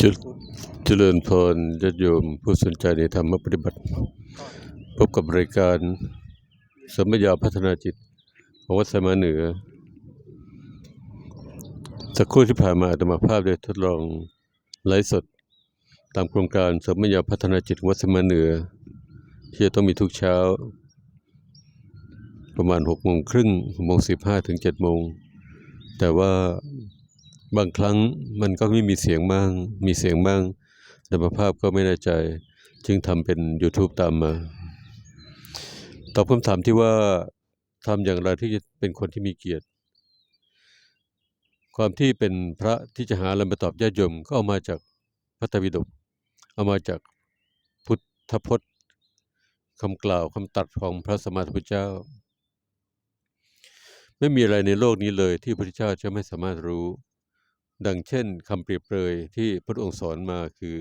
จุดเจริญพรญาติโยมผู้สนใจในธรรมปฏิบัติ พบกับรายการสมยาพัฒนาจิตของวัดสมาเหนือ สักครู่ที่ผ่านมาอาตมภาพได้ทดลองไลฟ์สด ตามโครงการสมยาพัฒนาจิตวัดสมาเหนือ ที่จะต้องมีทุกเช้า ประมาณหกโมงครึ่งหกโมงสิบห้าถึงเจ็ดโมงแต่ว่า บางครั้งมันก็ไม่มีเสียงบ้าง มีเสียงบ้างแต่ภาพก็ไม่แน่ใจ จึงทำเป็น YouTube ตามมา ตอบคำถามที่ว่าทำอย่างไรที่จะเป็นคนที่มีเกียรติ ความที่เป็นพระที่จะหาอะไรมาตอบญาติโยมก็เอามาจากพระไตรปิฎกเอามาจากพุทธพจน์คำกล่าวคำตรัสของพระสมมาพุทธเจ้า ไม่มีอะไรในโลกนี้เลยที่พระพุทธเจ้าจะไม่สามารถรู้ ดังเช่นคำเปรียบเปรยที่พระองค์สอนมาคือ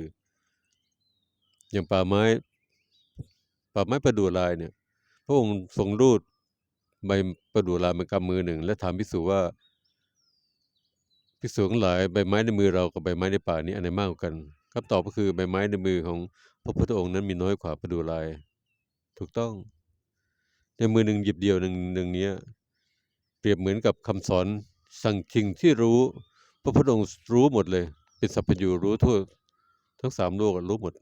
อย่างป่าไม้ป่าไม้ประดู่ลายเนี่ย พระองค์ทรงรูดใบประดู่ลายมากำมือหนึ่ง และถามพิสูจว่าพิสูจทั้งหลายใบไม้ในมือเรากับใบไม้ในป่านี้อันไหนมากกว่ากันคำตอบก็คือใบไม้ในมือของพระพุทธองค์นั้นมีน้อยกว่าประดู่ลาย ถูกต้อง ในมือหนึ่งหยิบเดียวหนึ่งหนึ่งเนี้ยเปรียบเหมือนกับคำสอนสั่งชิงที่รู้ ระพุทธองค์รู้หมดเลย เป็นสัพพยูรู้ทั่วทั้งสามโลกรู้หมด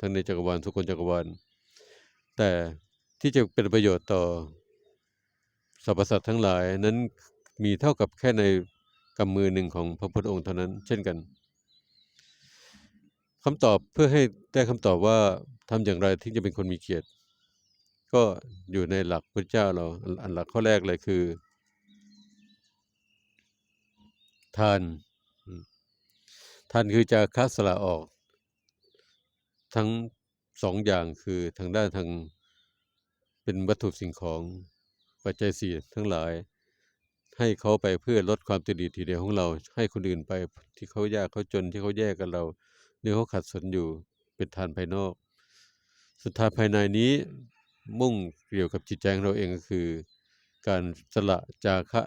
ทั้งในจักรวาลทุกคนจักรวาล แต่ที่จะเป็นประโยชน์ต่อสรรพสัตว์ทั้งหลายนั้นมีเท่ากับแค่ในกำมือหนึ่งของพระพุทธองค์เท่านั้น เช่นกันคำตอบเพื่อให้ได้คำตอบว่าทำอย่างไรที่จะเป็นคนมีเกียรติ ก็อยู่ในหลักพระเจ้าเราอันหลักข้อแรกเลยคือ ทาน ท่านคือจะคัดสละออก ทั้งสองอย่างคือทางด้านทางเป็นวัตถุสิ่งของปัจจัยสี่ทั้งหลาย ให้เขาไปเพื่อลดความติดดีทีเดียวของเรา ให้คนอื่นไปที่เขายากเขาจนที่เขาแยกกันเราหรือเขาขัดสนอยู่เป็นทานภายนอก สุดท้ายภายในนี้มุ่งเกี่ยวกับจิตใจของเราเองก็คือ การสละจาคะ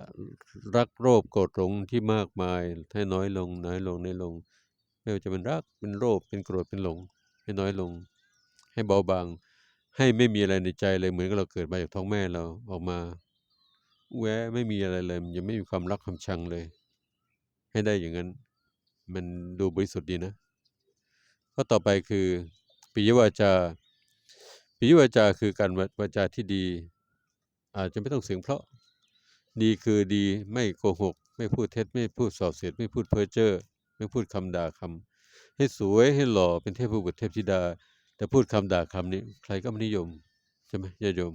รักโลภโกรธหลงที่มากมายให้น้อยลง น้อยลงน้อยลง ไม่ว่าจะเป็นรักเป็นโลภเป็นโกรธเป็นหลง ให้น้อยลง ให้เบาบาง ให้ไม่มีอะไรในใจเลยเหมือนกับเราเกิดมาจากท้องแม่เราออกมาแวะไม่มีอะไรเลยยังไม่มีความรักความชังเลย ให้ได้อย่างนั้น มันดูบริสุทธิ์ดีนะข้อต่อไปคือปิยวาจาปิยวาจาคือการวาจาที่ดี อาจจะไม่ต้องเสียงเพราะดีคือดีไม่โกหก ไม่พูดเท็จไม่พูดส่อเสียดไม่พูดเพ้อเจ้อไม่พูดคำด่าคำให้สวยให้หล่อเป็นเทพบุตรเทพธิดา แต่พูดคำด่าคำนี้ใครก็ไม่นิยมใช่ไหมญาติโยม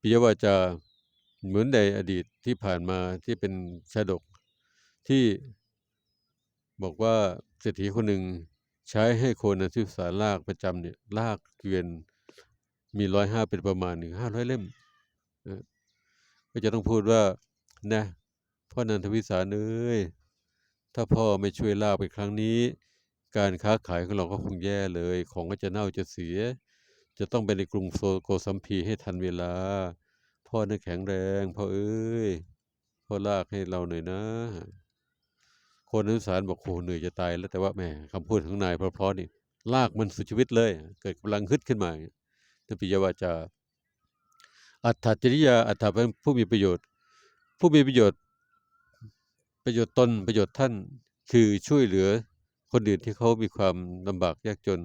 ปิยวาจาเหมือนในอดีตที่ผ่านมาที่เป็นชาดกที่บอกว่าเศรษฐีคนหนึ่งใช้ให้คนนที่สารลากประจำเนี่ยลากเกวียน มีร้อยห้าเป็นประมาณหนึ่งห้าร้อยเล่มนะก็จะต้องพูดว่านะพ่อนันทวิสารเอ้ยถ้าพ่อไม่ช่วยลากไปครั้งนี้ การค้าขายของเราก็คงแย่เลย ของก็จะเน่าจะเสีย จะต้องไปในกรุงโซโกสัมพีให้ทันเวลา พ่อน่ะแข็งแรงพ่อเอ้ยพ่อลากให้เราหน่อยนะ คนอนุสารบอกโหเหนื่อยจะตายแล้วแต่ว่าแหมคำพูดของนายเพราะๆนี่ลากมันสุดชีวิตเลย เกิดกำลังฮึดขึ้นมา นั่นปิยวาจา อัตถจริยาอัตถะเป็นผู้มีประโยชน์ ผู้มีประโยชน์ ประโยชน์ตนประโยชน์ท่านคือช่วยเหลือคนอื่นที่เขามีความลำบากยากจน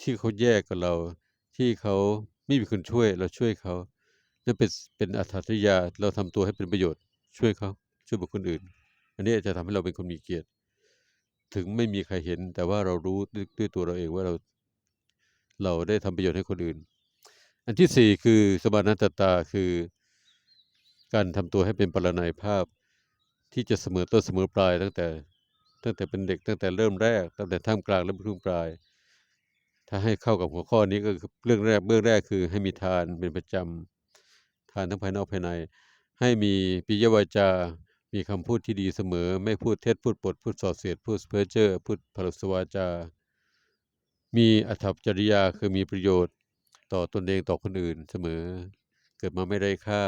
ที่เขาแยกกับเรา ที่เขาไม่มีคนช่วยเราช่วยเขานั่นเป็นเป็นอัตถจริยาเราทำตัวให้เป็นประโยชน์ ช่วยเขาช่วยบุคคลอื่น อันนี้จะทำให้เราเป็นคนมีเกียรติ ถึงไม่มีใครเห็นแต่ว่าเรารู้ด้วยตัวเราเองว่าเรา เราได้ทำประโยชน์ให้คนอื่น อันที่สี่คือสมานัตตาคือ การทำตัวให้เป็นปรนัยภาพ ที่จะเสมอต้นเสมอปลายตั้งแต่ตั้งแต่เป็นเด็กตั้งแต่เริ่มแรก ตั้งแต่ท่ามกลางและรุ่งปลาย ถ้าให้เข้ากับหัวข้อนี้ก็คือเรื่องแรกเบื้องแรกคือให้มีทานเป็นประจำทานทั้งภายนอกภายใน ให้มีปิยวาจา มีคำพูดที่ดีเสมอ ไม่พูดเท็จพูดปดพูดส่อเสียดพูดเพ้อเจ้อพูดพลสวาจา มีอัตจริยาคือมีประโยชน์ ต่อตนเองต่อคนอื่นเสมอ เกิดมาไม่ได้ค่า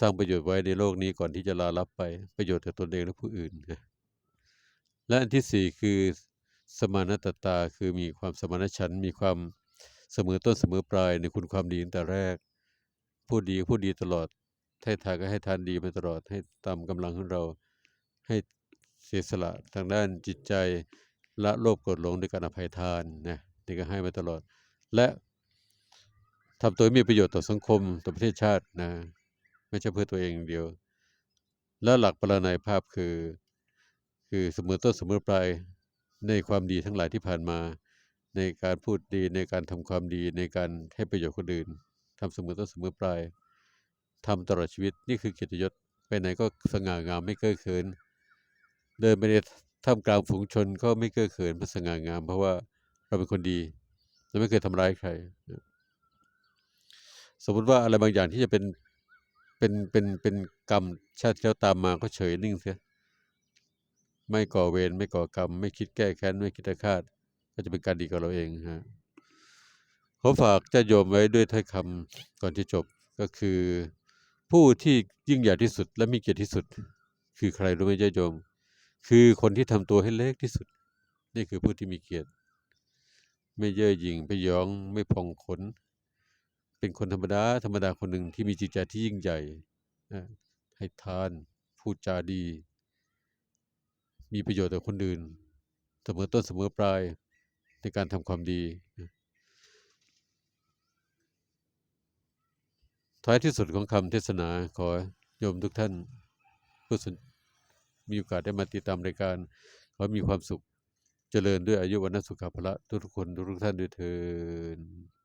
สร้างประโยชน์ไว้ในโลกนี้ก่อนที่จะลาลับไปประโยชน์ต่อตนเองและผู้อื่นนะและอันที่สี่คือสมานตตาคือมีความสมานฉันมีความเสมอต้นเสมอปลายในคุณความดีตั้งแต่แรก พูดดีพูดดีตลอดให้ทานก็ให้ทานดีมาตลอดให้ตามกำลังของเราให้เสียสละทางด้านจิตใจ ละโลภโกรธหลงด้วยการอภัยทานนะนี่ก็ให้มาตลอด และทำตัวให้มีประโยชน์ต่อสังคมต่อประเทศชาตินะ ไม่ใช่เพื่อตัวเองเดียว และหลักปรนัยภาพคือ คือเสมอต้นเสมอปลายในความดีทั้งหลายที่ผ่านมา ในการพูดดีในการทำความดีในการให้ประโยชน์คนอื่นทำเสมอต้นเสมอปลายทำตลอดชีวิตนี่คือเกียรติยศไปไหนก็สง่างามไม่เก้อเขิน เดินไปใน ท่ามกลางฝูงชนก็ไม่เก้อเขินพระสง่างาม เพราะว่าเราเป็นคนดีเราไม่เคยทำร้ายใคร สมมติว่าอะไรบางอย่างที่จะเป็นเป็นเป็นเป็นกรรมชาติแล้วตามมาก็เฉยนิ่งเสียไม่ก่อเวรไม่ก่อกรรม ไม่คิดแก้แค้นไม่คิดอาฆาตก็จะเป็นการดีกับเราเองฮะขอฝากเจ้าโยมไว้ด้วยถ้อยคำก่อนที่จบก็คือ ผู้ที่ยิ่งใหญ่ที่สุดและมีเกียรติที่สุด คือใครรู้ไหมเจ้าโยม คือคนที่ทำตัวให้เล็กที่สุด นี่คือผู้ที่มีเกียรติ ไม่เย่อหยิ่งไม่หยองไม่พองขน เป็นคนธรรมดาธรรมดาคนหนึ่งที่มีจิตใจที่ยิ่งใหญ่ให้ทานพูดจาดี มีประโยชน์ต่อคนอื่น เสมอต้นเสมอปลายในการทำความดีท้ายที่สุดของคำเทศนาขอโยมทุกท่านผู้สน มีโอกาสได้มาติดตามรายการขอให้มีความสุขเจริญด้วยอายุวันสุขภาละทุกคนทุกท่านด้วยเถิด